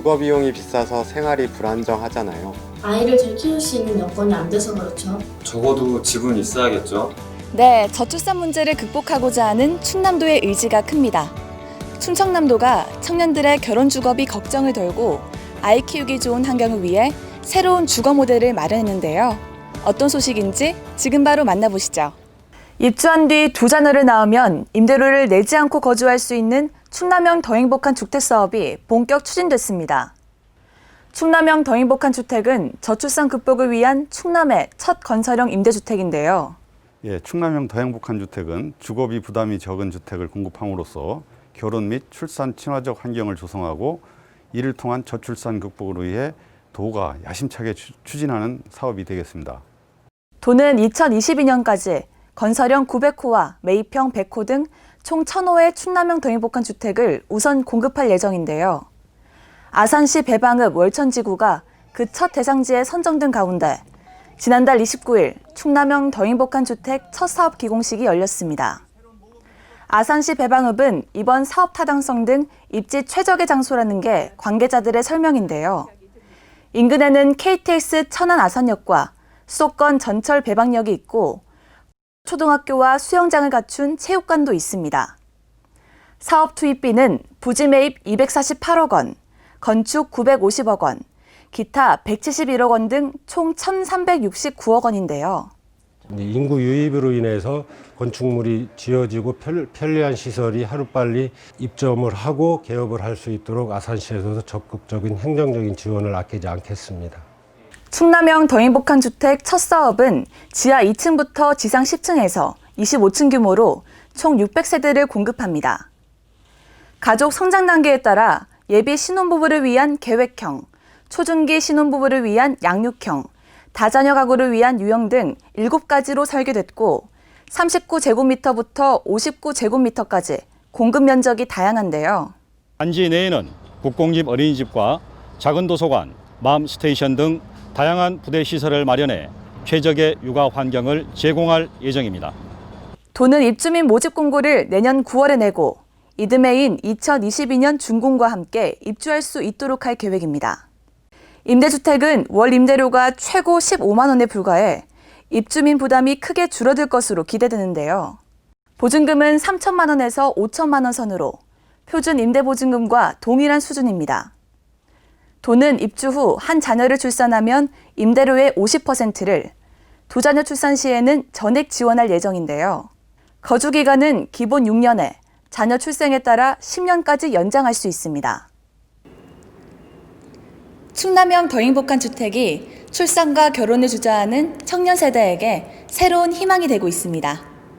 주거 비용이 비싸서 생활이 불안정하잖아요. 아이를 잘 키울 수 있는 여건이 안 돼서 그렇죠. 적어도 집은 있어야겠죠. 네, 저출산 문제를 극복하고자 하는 충남도의 의지가 큽니다. 충청남도가 청년들의 결혼 주거비 걱정을 덜고 아이 키우기 좋은 환경을 위해 새로운 주거 모델을 마련했는데요. 어떤 소식인지 지금 바로 만나보시죠. 입주한 뒤 두 자녀를 낳으면 임대료를 내지 않고 거주할 수 있는 충남형 더 행복한 주택 사업이 본격 추진됐습니다. 충남형 더 행복한 주택은 저출산 극복을 위한 충남의 첫 건설형 임대주택인데요. 예, 충남형 더 행복한 주택은 주거비 부담이 적은 주택을 공급함으로써 결혼 및 출산 친화적 환경을 조성하고 이를 통한 저출산 극복을 위해 도가 야심차게 추- 추진하는 사업이 되겠습니다. 도는 2022년까지 건설형 900호와 매입형 100호 등 총 1000호의 충남형 더 행복한 주택을 우선 공급할 예정인데요. 아산시 배방읍 월천지구가 그 첫 대상지에 선정된 가운데 지난달 29일 충남형 더 행복한 주택 첫 사업 기공식이 열렸습니다. 아산시 배방읍은 이번 사업 타당성 등 입지 최적의 장소라는 게 관계자들의 설명인데요. 인근에는 KTX 천안 아산역과 수도권 전철 배방역이 있고 초등학교와 수영장을 갖춘 체육관도 있습니다. 사업 투입비는 부지 매입 248억 원, 건축 950억 원, 기타 171억 원 등 총 1,369억 원인데요. 인구 유입으로 인해서 건축물이 지어지고 편- 편리한 시설이 하루빨리 입점을 하고 개업을 할 수 있도록 아산시에서도 적극적인 행정적인 지원을 아끼지 않겠습니다. 충남형 더 행복한 주택 첫 사업은 지하 2층부터 지상 10층에서 25층 규모로 총 600세대를 공급합니다. 가족 성장 단계에 따라 예비 신혼부부를 위한 계획형, 초중기 신혼부부를 위한 양육형, 다자녀 가구를 위한 유형 등 7가지로 설계됐고 39제곱미터부터 59제곱미터까지 공급 면적이 다양한데요. 단지 내에는 국공립 어린이집과 작은 도서관, 맘 스테이션 등 다양한 부대 시설을 마련해 최적의 육아 환경을 제공할 예정입니다. 도는 입주민 모집 공고를 내년 9월에 내고 이듬해인 2022년 준공과 함께 입주할 수 있도록 할 계획입니다. 임대주택은 월 임대료가 최고 15만 원에 불과해 입주민 부담이 크게 줄어들 것으로 기대되는데요. 보증금은 3천만 원에서 5천만 원 선으로 표준 임대보증금과 동일한 수준입니다. 도는 입주 후 한 자녀를 출산하면 임대료의 50%를, 두 자녀 출산 시에는 전액 지원할 예정인데요. 거주 기간은 기본 6년에 자녀 출생에 따라 10년까지 연장할 수 있습니다. 충남형 더 행복한 주택이 출산과 결혼을 주저하는 청년 세대에게 새로운 희망이 되고 있습니다.